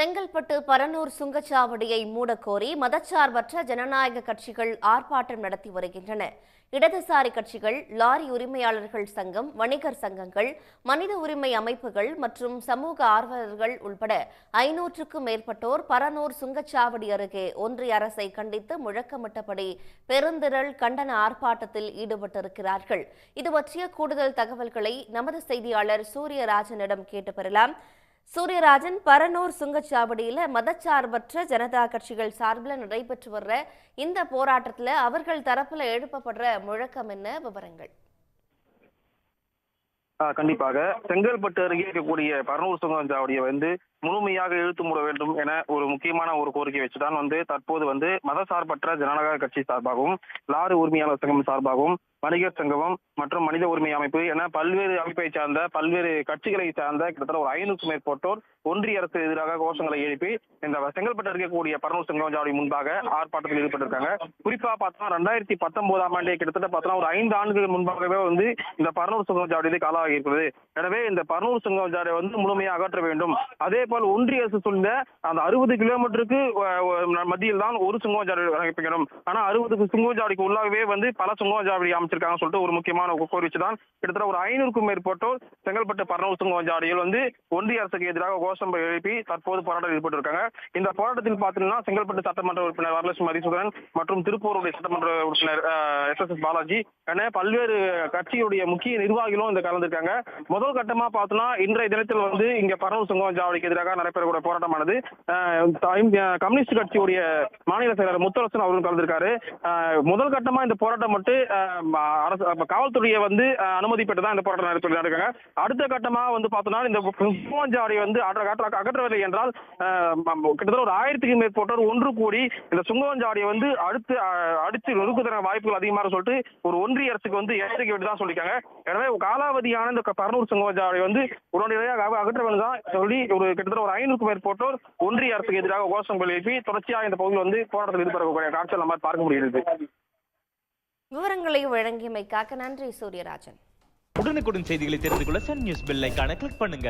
செங்கல்பட்டு பரனூர் சுங்கச்சாவடியை மூடக்கோரி மதச்சார்பற்ற ஜனநாயக கட்சிகள் ஆர்ப்பாட்டம் நடத்தி வருகின்றன. இடதுசாரி கட்சிகள் லாரி உரிமையாளர்கள் சங்கம் வணிகர் சங்கங்கள் மனித உரிமை அமைப்புகள் மற்றும் சமூக ஆர்வலர்கள் உள்பட ஐநூற்றுக்கும் மேற்பட்டோர் பரனூர் சுங்கச்சாவடி அருகே ஒன்றிய அரசை கண்டித்து முழக்கமிட்டபடி பெருந்திரள் கண்டன ஆர்ப்பாட்டத்தில் ஈடுபட்டிருக்கிறார்கள். இது பற்றிய கூடுதல் தகவல்களை நமது செய்தியாளர் சூரியராஜனிடம் கேட்டு பெறலாம். சூரியராஜன் பரனூர் சுங்கச்சாவடியில் மதச்சார்பற்ற ஜனதா கட்சிகள் சார்பில் நடைபெற்று வர்ற இந்த போராட்டத்துல அவர்கள் தரப்புல எழுப்பப்படுற முழக்கம் என்ன? விவரங்கள். கண்டிப்பாக. செங்கல்பட்டு அருகே இருக்கக்கூடிய பரனூர் சுங்கச்சாவடியை வந்து முழுமையாக இழுத்து மூட வேண்டும் என ஒரு முக்கியமான ஒரு கோரிக்கை வச்சுதான் வந்து தற்போது வந்து மதசார்பற்ற ஜனநாயக கட்சி சார்பாகவும் லாரி உரிமையாளர் சங்கம் சார்பாகவும் வணிகர் சங்கமம் மற்றும் மனித உரிமை அமைப்பு என பல்வேறு அமைப்பை சார்ந்த பல்வேறு கட்சிகளை சார்ந்த கிட்டத்தட்ட ஒரு ஐநூறுக்கும் மேற்பட்டோர் ஒன்றிய அரசு எதிராக கோஷங்களை எழுப்பி இந்த செங்கல்பட்டு இருக்கக்கூடிய பரனூர் ஜாவடி முன்பாக ஆர்ப்பாட்டத்தில் ஈடுபட்டிருக்காங்க. குறிப்பா பார்த்தா ரெண்டாயிரத்தி பத்தொன்பதாம் ஆண்டே கிட்டத்தட்ட பார்த்தா ஒரு ஐந்து ஆண்டுகள் முன்பாகவே வந்து இந்த பரனூர் ஜாவடி காலாகி இருக்கிறது எனவே இந்த பரனூர் சுங்கச்சாவடியை வந்து முழுமையாக அகற்ற வேண்டும். அதே போல் ஒன்றிய அரசு சொல்ல அந்த அறுபது கிலோமீட்டருக்கு மத்தியில் தான் ஒரு சுங்கச்சாவடி அமைப்பிக்கணும். ஆனா அறுபது சுங்கச்சாவடிக்கு உள்ளாகவே வந்து பல சுங்கச்சாவடி அமைச்சிருக்காங்கன்னு சொல்லிட்டு ஒரு முக்கியமான ஒரு தான் கிட்டத்தட்ட ஒரு ஐநூறுக்கும் மேற்பட்டோர் செங்கல்பட்டு பரனூர் சுங்கச்சாவடியில் வந்து ஒன்றிய அரசுக்கு எதிராக கோஷம் எழுப்பி தற்போது போராட்டம் ஈடுபட்டிருக்காங்க. இந்த போராட்டத்தில் பார்த்தீங்கன்னா செங்கல்பட்டு சட்டமன்ற உறுப்பினர் வரலட்சுமி மதிசூதரன் மற்றும் திருப்பூருடைய சட்டமன்ற உறுப்பினர் எஸ் எஸ் எஸ் பாலாஜி என பல்வேறு கட்சியுடைய முக்கிய நிர்வாகிகளும் இந்த கலந்துருக்காங்க. முதல் கட்டமா பார்த்தோம்னா இன்றைய தினத்தில் வந்து இங்க பரனூர் சுங்கச்சாவடிக்கு எதிராக நடைபெறக்கூடிய போராட்டமானது கம்யூனிஸ்ட் கட்சியுடைய மாநில செயலர் முத்தரசன் அவரும் கலந்திருக்காரு. முதல் கட்டமா இந்த போராட்டம் மட்டும் அரசு காவல்துறையை வந்து அனுமதி பெற்று தான் இந்த போராட்டம் நடைபெற்று இருக்காங்க அடுத்த கட்டமா வந்து பார்த்தோம்னா இந்த சுங்கச்சாவடி வந்து அகற்றவில்லை என்றால் கிட்டத்தட்ட ஒரு ஆயிரத்துக்கு மேற்பட்டோர் ஒன்று கூடி இந்த சுங்கவஞ்சாவடியை வந்து அடுத்து அடுத்து அடித்து வாய்ப்புகள் அதிகமாக சொல்லிட்டு ஒரு ஒன்றிய அரசுக்கு வந்து எச்சரிக்கை விட்டு தான் சொல்லியிருக்காங்க. எனவே காலாவதியான இந்த பரனூர் சுங்கச்சாவடி வந்து உடனடியாக அகற்ற வேண்டும் தான் சொல்லி ஒரு கிட்டத்தட்ட ஒரு ஐநூறுக்கும் மேற்பட்டோர் ஒன்றிய அரசுக்கு எதிராக கோஷங்கள் எழுப்பி தொடர்ச்சியாக இந்த பகுதியில் வந்து போராட்டத்தில் ஈடுபடக்கூடிய காட்சிகள் நம்ம பார்க்க முடிகிறது. விவரங்களை வழங்கியமைக்காக நன்றி சூரியராஜன். உடனுக்குடன் செய்திகளை தெரிந்து கொள்ள சன் நியூஸ் பெல் கிளிக் பண்ணுங்க.